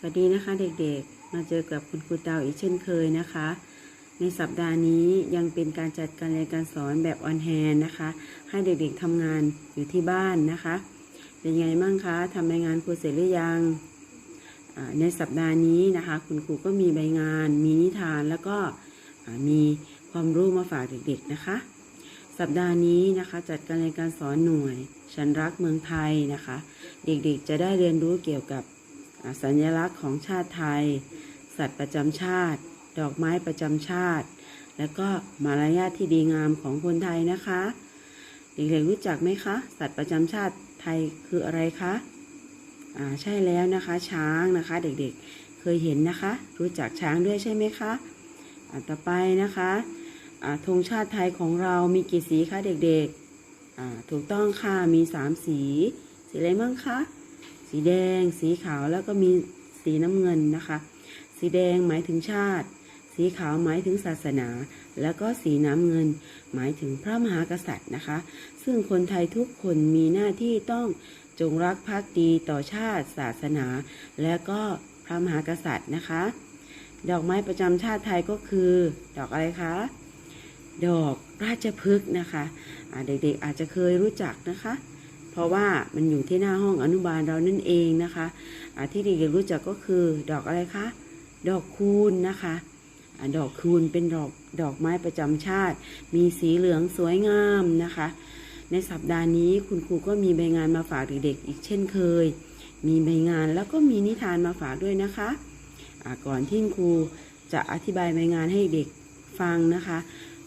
สวัสดีนะคะเด็กๆ มาเจอกับคุณครูเตาอีกเช่นเคยนะคะ ในสัปดาห์นี้ยังเป็นการจัดการเรียนการสอนแบบออนแฮนนะคะ ให้เด็กๆทำงานอยู่ที่บ้านนะคะ เป็นไงบ้างคะทำรายงานครูเสร็จหรือยัง ในสัปดาห์นี้นะคะ คุณครูก็มีใบงาน มีนิทานแล้วก็มีความรู้มาฝากเด็กๆนะคะ สัปดาห์นี้นะคะจัดการเรียนการสอนหน่วย ฉันรักเมืองไทยนะคะ เด็กๆจะได้เรียนรู้เกี่ยวกับ สัญลักษณ์ของชาติไทย สัตว์ประจำชาติ ดอกไม้ประจำชาติ และก็มารยาทที่ดีงามของคนไทยนะคะเด็กๆรู้จักไหมคะ สัตว์ประจำชาติไทยคืออะไรคะอ่าใช่แล้วนะคะ ช้างนะคะ เด็กๆเคยเห็นนะคะ รู้จักช้างด้วยใช่ไหมคะอ่าต่อไปนะคะอ่าธงชาติไทยของเรามีกี่สีคะเด็กๆอ่าถูกต้องค่ะมีสามสี สีอะไรบ้างคะ สีแดง สีขาวแล้วก็มีสีน้ำเงินนะคะ สีแดงหมายถึงชาติ สีขาวหมายถึงศาสนา แล้วก็สีน้ำเงิน หมายถึงพระมหากษัตริย์นะคะ ซึ่งคนไทยทุกคนมีหน้าที่ต้องจงรักภักดีต่อชาติ ศาสนา และก็พระมหากษัตริย์นะคะ ดอกไม้ประจำชาติไทยก็คือ ดอกอะไรคะดอกราชพฤกษ์นะคะอ่าเด็กๆอาจจะเคยรู้จักนะคะ เพราะว่ามันอยู่ที่หน้าห้องอนุบาลเรานั่นเองนะคะที่เด็กๆรู้จักก็คือดอกอะไรคะ ดอกคูณนะคะอดอกคูณเป็นดอกดอกไม้ประจำชาติ มีสีเหลืองสวยงามนะคะ ในสัปดาห์นี้คุณครูก็มีใบงานมาฝากเด็กๆอีกเช่นเคย มีใบงานแล้วก็มีนิทานมาฝากด้วยนะคะอ่าก่อนที่คุณครูจะอธิบายใบงานให้เด็กฟังนะคะ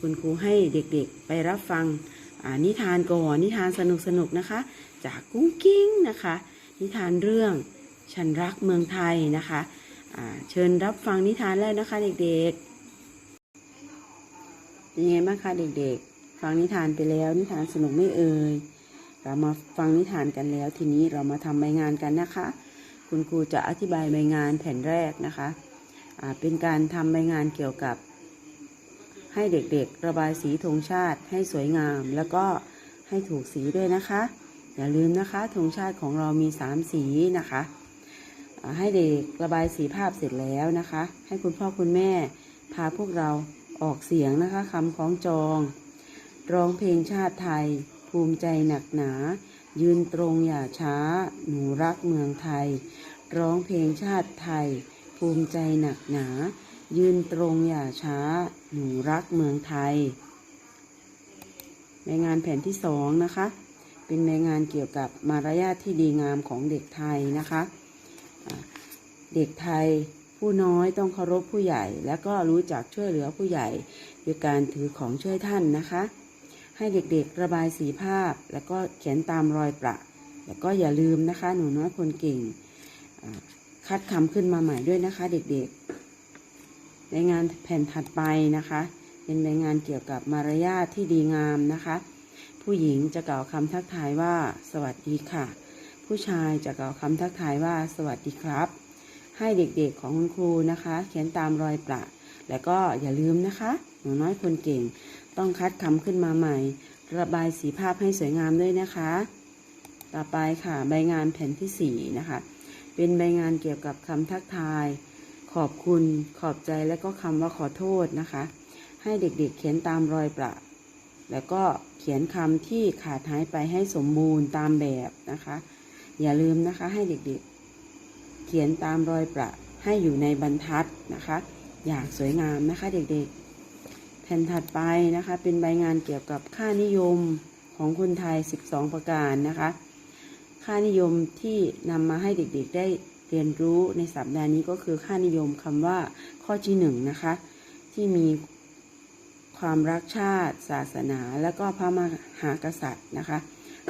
คุณครูให้เด็กๆไปรับฟัง นิทานก่อนนิทานสนุกๆนะคะ จากกุ้งกิ้งนะคะ นิทานเรื่องฉันรักเมืองไทยนะคะเชิญรับฟังนิทานแรกนะคะเด็กๆยังไงบ้างคะเด็กๆ ฟังนิทานไปแล้วนิทานสนุกไม่เอ่ยเรามาฟังนิทานกันแล้วทีนี้เรามาทำใบงานกันนะคะ คุณครูจะอธิบายใบงานแผ่นแรกนะคะเป็นการทำใบงานเกี่ยวกับ ให้เด็กๆ ระบายสีธงชาติให้สวยงาม แล้วก็ให้ถูกสีด้วยนะคะ อย่าลืมนะคะธงชาติของเรามี 3 สีนะคะ ให้เด็กระบายสีภาพเสร็จแล้วนะคะ ให้คุณพ่อคุณแม่พาพวกเราออกเสียงนะคะคำคล้องจอง ร้องเพลงชาติไทย ภูมิใจหนักหนา ยืนตรงอย่าช้า หนูรักเมืองไทย ร้องเพลงชาติไทย ภูมิใจหนักหนา ยืนตรงอย่าช้า หนูรักเมืองไทย ในงานแผ่นที่สองนะคะ เป็นในงานเกี่ยวกับมารยาทที่ดีงามของเด็กไทยนะคะ เด็กไทยผู้น้อยต้องเคารพผู้ใหญ่ และก็รู้จักช่วยเหลือผู้ใหญ่ด้วยการถือของช่วยท่านนะคะ ให้เด็กๆระบายสีภาพ แล้วก็เขียนตามรอยประ แล้วก็อย่าลืมนะคะ หนูน้อยคนเก่ง คัดคำขึ้นมาใหม่ด้วยนะคะ เด็กๆ ในงานแผ่นถัดไปนะคะ เป็นในงานเกี่ยวกับมารยาทที่ดีงามนะคะ ผู้หญิงจะกล่าวคำทักทายว่า สวัสดีค่ะ ผู้ชายจะกล่าวคำทักทายว่า สวัสดีครับ ให้เด็กๆของคุณครูนะคะ เขียนตามรอยประแล้วก็อย่าลืมนะคะหนูน้อยคนเก่ง ต้องคัดคำขึ้นมาใหม่ ระบายสีภาพให้สวยงามด้วยนะคะ ต่อไปค่ะใบงานแผ่นที่สี่นะคะ เป็นใบงานเกี่ยวกับคำทักทาย ขอบคุณ ขอบใจและก็คำว่าขอโทษนะคะ ให้เด็กๆเขียนตามรอยประ แล้วก็เขียนคำที่ขาดหายไปให้สมบูรณ์ตามแบบนะคะ อย่าลืมนะคะให้เด็กๆเขียนตามรอยประ ให้อยู่ในบรรทัดนะคะ อย่างสวยงามนะคะเด็กๆ แผ่นถัดไปนะคะ เป็นใบงานเกี่ยวกับค่านิยมของคนไทย 12 ประการนะคะ ค่านิยมที่นำมาให้เด็กๆได้ เรียนรู้ในสัปดาห์นี้ก็คือค่านิยมคำว่าข้อที่หนึ่งนะคะ ที่มีความรักชาติ ศาสนา และก็พระมหากษัตริย์นะคะ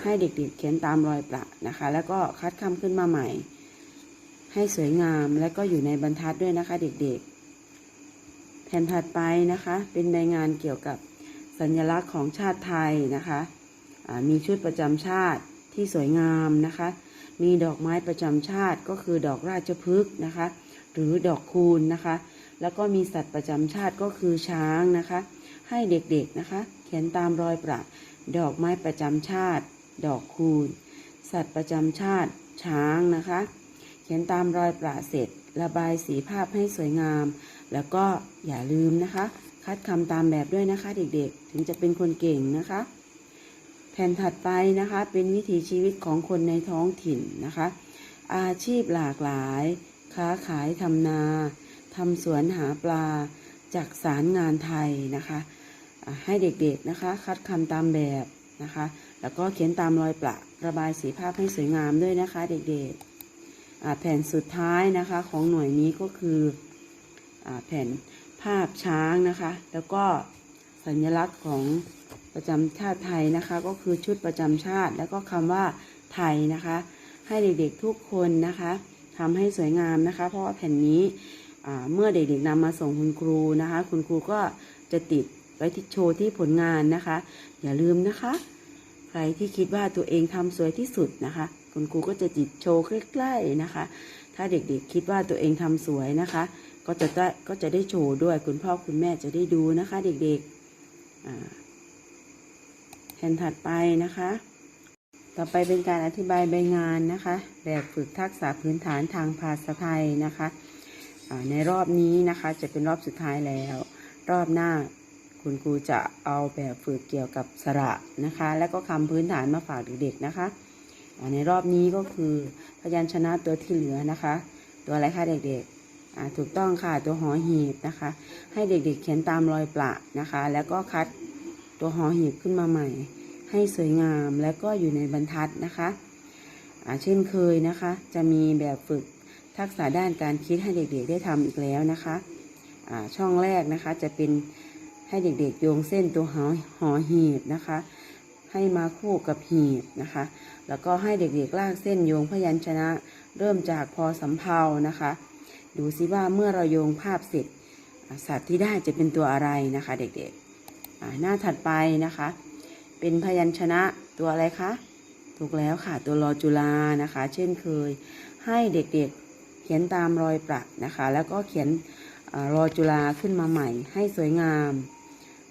ให้เด็กๆเขียนตามรอยประนะคะ แล้วก็คัดคำขึ้นมาใหม่ ให้สวยงามและก็อยู่ในบรรทัดด้วยนะคะ เด็กๆ แผ่นถัดไปนะคะ เป็นใบงานเกี่ยวกับสัญลักษณ์ของชาติไทยนะคะ มีชุดประจำชาติที่สวยงามนะคะ มีดอกไม้ประจำชาติก็คือดอกราชพฤกษ์นะคะ หรือดอกคูณนะคะ แล้วก็มีสัตว์ประจำชาติก็คือช้างนะคะ ให้เด็กๆนะคะ เขียนตามรอยประดอกไม้ประจำชาติ ดอกคูณ สัตว์ประจำชาติ ช้างนะคะ เขียนตามรอยประเสร็จ ระบายสีภาพให้สวยงาม แล้วก็อย่าลืมนะคะ คัดคำตามแบบด้วยนะคะ เด็กๆ ถึงจะเป็นคนเก่งนะคะ แผ่นถัดไปนะคะเป็นวิถีชีวิตของคนในท้องถิ่นนะคะ อาชีพหลากหลาย ค้าขายทำนาทำสวนหาปลาจากสารงานไทยนะคะให้เด็กๆนะคะคัดคำตามแบบนะคะ แล้วก็เขียนตามรอยประระบายสีภาพให้สวยงามด้วยนะคะเด็กๆแผ่นสุดท้ายนะคะของหน่วยนี้ก็คืออแผ่นภาพช้างนะคะ แล้วก็สัญลักษณ์ของ ประจำชาติไทยนะคะ ก็คือชุดประจำชาติ แล้วก็คำว่าไทยนะคะ ให้เด็กๆทุกคนนะคะทำให้สวยงามนะคะ เพราะว่าแผ่นนี้เมื่อเด็กๆนำมาส่งคุณครูนะคะ คุณครูก็จะติดไว้ที่โชว์ที่ผลงานนะคะ อย่าลืมนะคะ ใครที่คิดว่าตัวเองทำสวยที่สุดนะคะ คุณครูก็จะติดโชว์ใกล้ๆนะคะ ถ้าเด็กๆคิดว่าตัวเองทำสวยนะคะ ก็จะได้ก็จะได้โชว์ด้วยคุณพ่อคุณแม่จะได้ดูนะคะ เด็กๆอ่า ผ่นถัดไปนะคะ ต่อไปเป็นการอธิบายใบงานนะคะ แบบฝึกทักษะพื้นฐานทางภาษาไทยนะคะในรอบนี้นะคะจะเป็นรอบสุดท้ายแล้ว รอบหน้าคุณครูจะเอาแบบฝึกเกี่ยวกับสระนะคะ และก็คำพื้นฐานมาฝากเด็กๆนะคะ ในรอบนี้ก็คือพยัญชนะตัวที่เหลือนะคะ ตัวอะไรคะเด็กๆถูกต้องค่ะตัวหอหีบนะคะ ให้เด็กๆเขียนตามรอยประนะคะ แล้วก็คัด ตัวหอหีบขึ้นมาใหม่ ให้สวยงามและก็อยู่ในบรรทัดนะคะอาเช่นเคยนะคะ จะมีแบบฝึกทักษะด้านการคิดให้เด็กๆได้ทำอีกแล้วนะคะอ่าช่องแรกนะคะจะเป็นให้เด็กๆโยงเส้นตัวหอหอหีบนะคะ ให้มาคู่กับหีบนะคะ แล้วก็ให้เด็กๆลากเส้นโยงพยัญชนะ เริ่มจากพอสำเพานะคะ ดูซิว่าเมื่อเราโยงภาพเสร็จสัตว์ที่ได้จะเป็นตัวอะไรนะคะ เด็กๆ หน้าถัดไปนะคะ เป็นพยัญชนะตัวอะไรคะ ถูกแล้วค่ะ ตัวรอจุลานะคะ เช่นเคย ให้เด็กๆเขียนตามรอยประนะคะ แล้วก็เขียนอรอจุลาขึ้นมาใหม่ ให้สวยงาม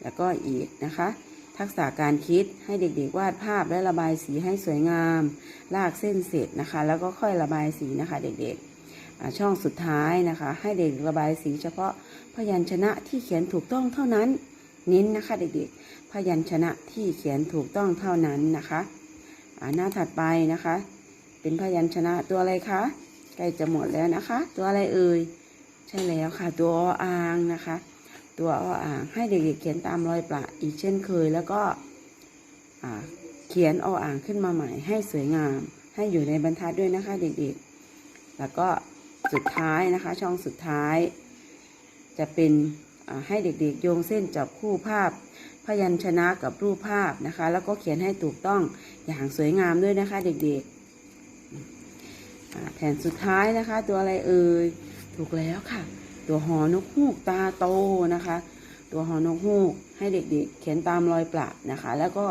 แล้วก็อีกนะคะ ทักษะการคิดให้เด็กๆ วาดภาพและระบายสีให้สวยงาม ลากเส้นเสร็จนะคะ แล้วก็ค่อยระบายสีนะคะ เด็กๆ ช่องสุดท้ายนะคะ ให้เด็กระบายสีเฉพาะพยัญชนะที่เขียนถูกต้องเท่านั้น เน้นนะคะ เด็กๆ พยัญชนะที่เขียนถูกต้องเท่านั้นนะคะอ่าหน้าถัดไปนะคะ เป็นพยัญชนะตัวอะไรคะใกล้จะหมดแล้วนะคะ ตัวอะไรเอ่ยใช่แล้วค่ะ ตัวออ่างนะคะ ตัวออ่างให้เด็กๆเขียนตามรอยประอีกเช่นเคย แล้วก็อ่าเขียนออ่างขึ้นมาใหม่ ให้สวยงาม ให้อยู่ในบรรทัดด้วยนะคะ เด็กๆ แล้วก็สุดท้ายนะคะ ช่องสุดท้าย จะเป็น ให้เด็กๆโยงเส้นจับคู่ภาพ พยัญชนะกับรูปภาพนะคะ แล้วก็เขียนให้ถูกต้องอย่างสวยงามด้วยนะคะเด็กๆแผ่นสุดท้ายนะคะ ตัวอะไรเอ่ยถูกแล้วค่ะ ตัวหอนกฮูกตาโตนะคะ ตัวหอนกฮูกให้เด็กๆ เขียนตามรอยประนะคะ แล้วก็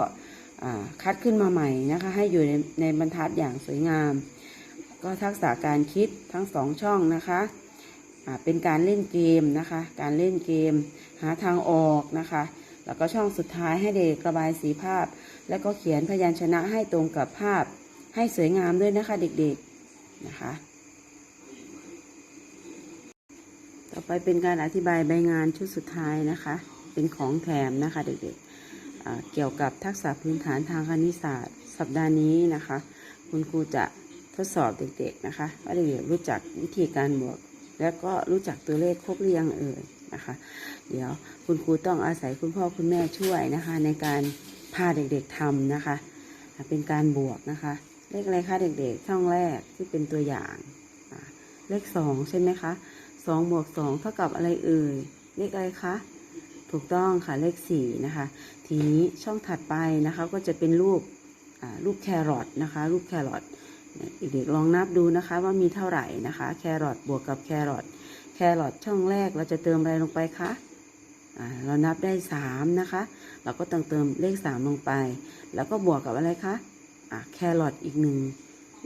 คัดขึ้นมาใหม่นะคะ ให้อยู่ในในบรรทัดอย่างสวยงาม ก็ทักษะการคิดทั้งสองช่องนะคะ เป็นการเล่นเกมนะคะ การเล่นเกม หาทางออกนะคะ แล้วก็ช่องสุดท้ายให้เด็กระบายสีภาพ แล้วก็เขียนพยัญชนะให้ตรงกับภาพ ให้สวยงามด้วยนะคะเด็กๆนะคะ ต่อไปเป็นการอธิบายใบงานชุดสุดท้ายนะคะ เป็นของแถมนะคะเด็กๆ เกี่ยวกับทักษะพื้นฐานทางคณิตศาสตร์ สัปดาห์นี้นะคะ คุณครูจะทดสอบเด็กๆนะคะว่าเด็กๆรู้จักวิธีการบวก แล้วก็รู้จักตัวเลขครบหรือยังเอ่ยนะคะ เดี๋ยวคุณครูต้องอาศัยคุณพ่อคุณแม่ช่วยนะคะ ในการพาเด็กๆทำนะคะ เป็นการบวกนะคะ เลขอะไรคะเด็กๆช่องแรกที่เป็นตัวอย่างเลขสองใช่ไหมคะสองบวกสองเท่ากับอะไรเอ่ยเลขอะไรคะถูกต้องค่ะเลขสี่นะคะ ทีนี้ช่องถัดไปนะคะก็จะเป็นรูปรูปแครอทนะคะ รูปแครอท เด็กๆลองนับดูนะคะว่ามีเท่าไหร่นะคะ แครอทบวกกับแครอทแครอทช่องแรกเราจะเติมอะไรลงไปคะเรานับได้สามนะคะ เราก็ต้องเติมเลขสามลงไป แล้วก็บวกกับอะไรคะอ่าแครอทอีกหนึ่ง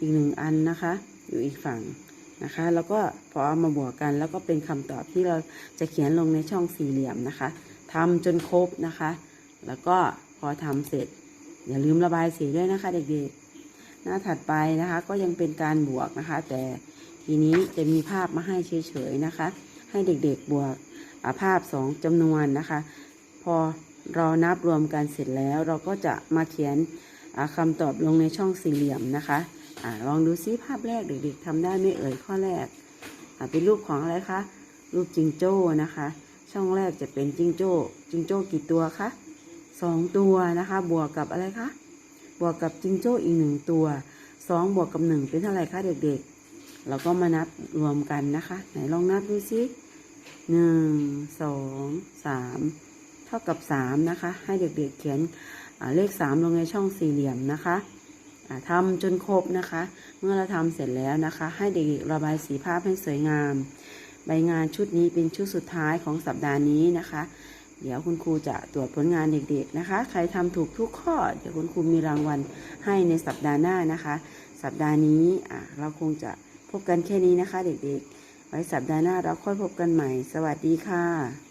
อีกหนึ่งอันนะคะ อยู่อีกฝั่งนะคะ แล้วก็พอเอามาบวกกัน แล้วก็เป็นคำตอบที่เราจะเขียนลงในช่องสี่เหลี่ยมนะคะทำจนครบนะคะ แล้วก็พอทำเสร็จ อย่าลืมระบายสีด้วยนะคะเด็กๆ หน้าถัดไปนะคะก็ยังเป็นการบวกนะคะ แต่ทีนี้จะมีภาพมาให้เฉยๆนะคะ ให้เด็กๆบวกาภาพสองจำนวนนะคะ พอเรานับรวมกันเสร็จแล้วเราก็จะมาเขียนคำตอบลงในช่องสี่เหลี่ยมนะคะอาลองดูซิภาพแรกเด็กๆทำได้ไม่เอ่ยข้อแรกเป็นรูปของอะไรคะรูปจิงโจ้นะคะ ช่องแรกจะเป็นจิงโจ้จิงโจ้กี่ตัวคะสองตัวนะคะ บวกกับอะไรคะ บวกกับจิงโจ้อีกหนึ่งตัวสองบวกกับหนึ่งเป็นเท่าไหร่คะเด็กๆ เราก็มานับรวมกันนะคะ ไหนลองนับดูซิหนึ่งสองสามเท่ากับสามนะคะ ให้เด็กๆเขียนเลขสามลงในช่องสี่เหลี่ยมนะคะอ่าทำจนครบนะคะ เมื่อเราทำเสร็จแล้วนะคะ ให้เด็กๆระบายสีภาพให้สวยงาม ใบงานชุดนี้เป็นชุดสุดท้ายของสัปดาห์นี้นะคะ เดี๋ยวคุณครูจะตรวจผลงานเด็กๆนะคะ ใครทำถูกทุกข้อ เดี๋ยวคุณครูมีรางวัลให้ในสัปดาห์หน้านะคะ สัปดาห์นี้เราคงจะพบกันแค่นี้นะคะ เด็กๆ ไว้สัปดาห์หน้าเราค่อยพบกันใหม่ สวัสดีค่ะ